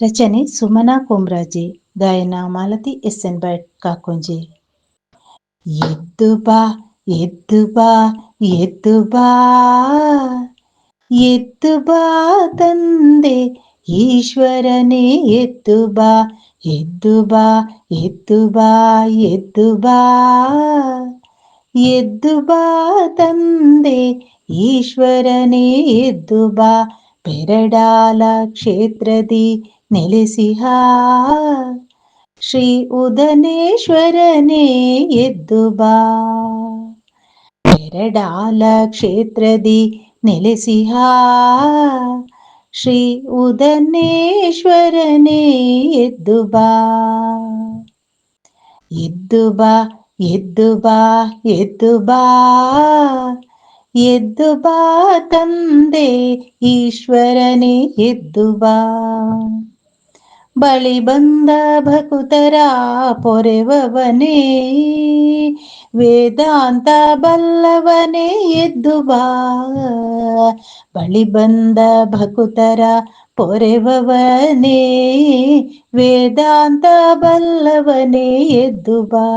ರಚನೆ ಸುಮನಾ ಕೊಮ್ರಾಜಿ ಗಾಯನ Malathi S N Bhat Kakonji ಎದ್ದು ಬಾ ಎದ್ದು ಬಾ ಎದ್ದು ಬಾ ಎದ್ದು ಬಾ ತಂದೆ ಈಶ್ವರನೇ ಎದ್ದು ಬಾ ಎದ್ದು ಬಾ ಎದ್ದು ಬಾ ಎದ್ದು ಬಾ ಎದ್ದು ಬಾ ತಂದೆ ಈಶ್ವರನೇ ಎದ್ದು ಬಾ ಪೆರಡಾಲ ಕ್ಷೇತ್ರದಿ ನೆಲೆಸಿಹ ಶ್ರೀ ಉದನೇಶ್ವರನೇ ಎದ್ದು ಬಾ ಪೆರಡಾಲ ಕ್ಷೇತ್ರದಿ ನೆಲೆಸಿಹ ಶ್ರೀ ಉದನೇಶ್ವರನೇ ಎದ್ದು ಬಾ ಎದ್ದು ಬಾ ಎದ್ದು ಬಾ ಎದ್ದು ಬಾ ಎದ್ದು ಬಾ ತಂದೆ ಈಶ್ವರನೇ ಎದ್ದು ಬಾ ಬಳಿ ಬಂದ ಭಕುತರ ಪೊರೆವವನೇ, ವೇದಾಂತ ಬಲ್ಲವನೇ ಎದ್ದು ಬಾ. ಬಳಿ ಬಂದ ಭಕುತರ ಪೊರೆವವನೇ, ವೇದಾಂತ ಬಲ್ಲವನೇ ಎದ್ದು ಬಾ.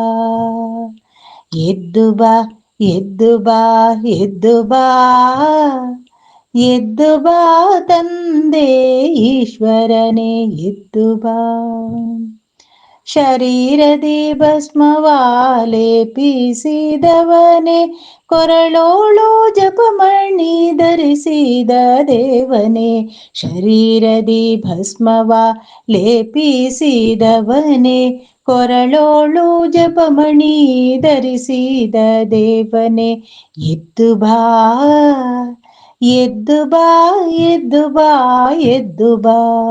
ಎದ್ದು ಬಾ ಎದ್ದು ಬಾ ಎದ್ದು ಬಾ. ಎದ್ದು ಬಾ ತಂದೆ, ಈಶ್ವರನೇ, ಎದ್ದು ಬಾ. ಶರೀರದಿ ಭಸ್ಮವಾಲೇಪಿಸಿದವನೇ ಕೊರಳೋಳು ಜಪಮಣಿ ಧರಿಸಿದ ದೇವನೇ. ಶರೀರದಿ ಭಸ್ಮವ ಲೇಪಿಸಿದವನೇ ಕೊರಳೋಳು ಜಪಮಣಿ ಧರಿಸಿದ ದೇವನೇ. ಎದ್ದು ಬಾ ಎದ್ದು ಬಾ ಎದ್ದು ಬಾ ಎದ್ದು ಬಾ.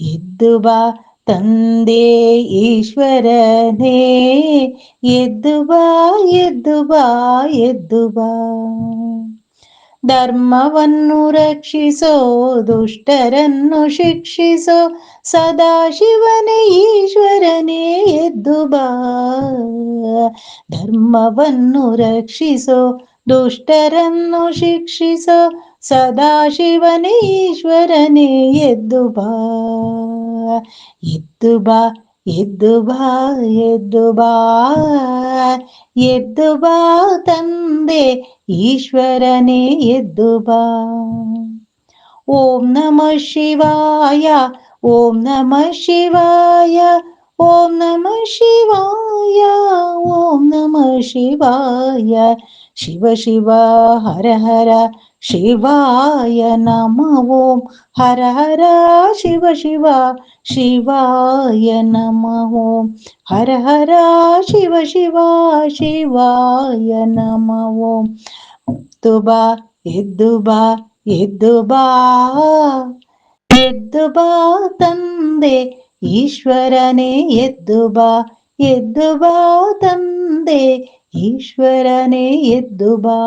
ಎದ್ದು ಬಾ ತಂದೆ ಈಶ್ವರನೇ. ಎದ್ದು ಬಾ ಎದ್ದು ಬಾ ಎದ್ದು ಬಾ. ಧರ್ಮವನ್ನು ರಕ್ಷಿಸೋ, ದುಷ್ಟರನ್ನು ಶಿಕ್ಷಿಸೋ, ಸದಾಶಿವನೇ, ಈಶ್ವರನೇ, ಎದ್ದು ಬಾ. ಧರ್ಮವನ್ನು ರಕ್ಷಿಸೋ ದುಷ್ಟರನ್ನು ಶಿಕ್ಷಿಸೋ ಸದಾಶಿವನೇ ಈಶ್ವರನೇ ಎದ್ದು ಬಾ ಎದ್ದು ಬಾ ಎದ್ದು ಬಾ ಎದ್ದು ಬಾ ಎದ್ದು ಬಾ ತಂದೆ ಈಶ್ವರನೇ ಎದ್ದು ಬಾ ಓಂ ನಮ ಶಿವಾಯ ಓಂ ನಮ ಶಿವಾಯ ஓம் நம சிவாய ஓம் நம சிவாய. சிவ சிவ ஹர ஹர சிவாய நம ஓம் ஹர ஹர சிவ சிவ சிவாய நம ஓம் ஹர ஹர சிவ சிவ சிவாய நம ஓம் முத்துபா எத்துபா எத்துபா. எத்துபா தந்தே ಈಶ್ವರನೇ ಎದ್ದು ಬಾ ಎದ್ದು ಬಾ ತಂದೆ ಈಶ್ವರನೇ ಎದ್ದು ಬಾ